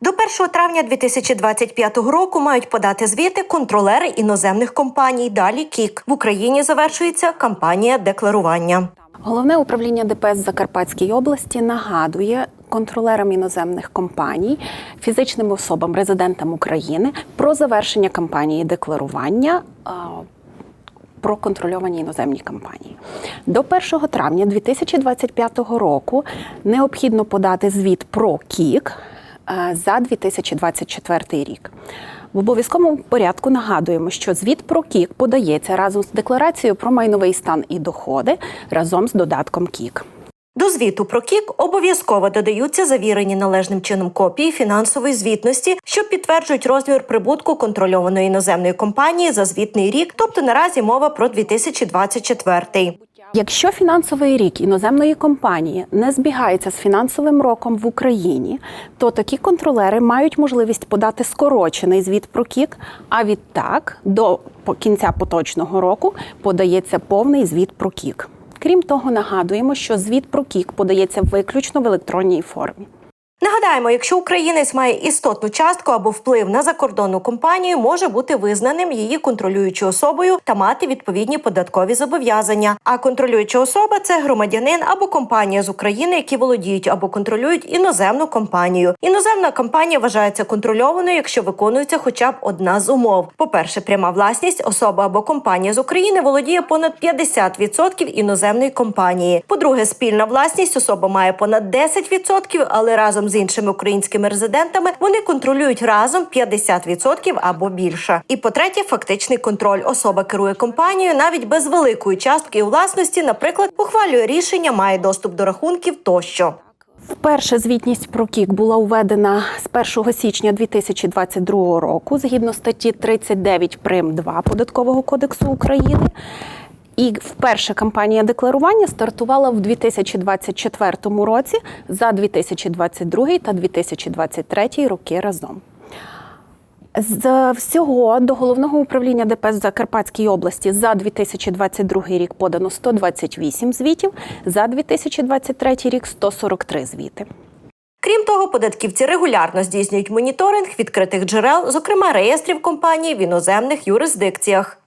До 1 травня 2025 року мають подати звіти контролери іноземних компаній. Далі КІК в Україні завершується кампанія декларування. Головне управління ДПС Закарпатській області нагадує контролерам іноземних компаній, фізичним особам, резидентам України про завершення кампанії декларування. Про контрольовані іноземні компанії до 1 травня 2025 року необхідно подати звіт про КІК за 2024 рік. В обов'язковому порядку нагадуємо, що звіт про КІК подається разом з декларацією про майновий стан і доходи разом з додатком КІК. До звіту про КІК обов'язково додаються завірені належним чином копії фінансової звітності, що підтверджують розмір прибутку контрольованої іноземної компанії за звітний рік, тобто наразі мова про 2024. Якщо фінансовий рік іноземної компанії не збігається з фінансовим роком в Україні, то такі контролери мають можливість подати скорочений звіт про КІК, а відтак до кінця поточного року подається повний звіт про КІК. Крім того, нагадуємо, що звіт про КІК подається виключно в електронній формі. Нагадаємо, якщо українець має істотну частку або вплив на закордонну компанію, може бути визнаним її контролюючою особою та мати відповідні податкові зобов'язання. А контролююча особа це громадянин або компанія з України, які володіють або контролюють іноземну компанію. Іноземна компанія вважається контрольованою, якщо виконується хоча б одна з умов. По-перше, пряма власність особа або компанія з України володіє понад 50% іноземної компанії. По-друге, спільна власність особа має понад 10%, але разом з іншими українськими резидентами вони контролюють разом 50% або більше. І по-третє, фактичний контроль. Особа керує компанією навіть без великої частки у власності, наприклад, ухвалює рішення, має доступ до рахунків тощо. Вперше звітність про КІК була введена з 1 січня 2022 року згідно статті 39 прим 2 Податкового кодексу України. І вперше кампанія декларування стартувала в 2024 році за 2022 та 2023 роки разом. З всього до головного управління ДПС Закарпатській області за 2022 рік подано 128 звітів, за 2023 рік 143 звіти. Крім того, податківці регулярно здійснюють моніторинг відкритих джерел, зокрема реєстрів компаній в іноземних юрисдикціях.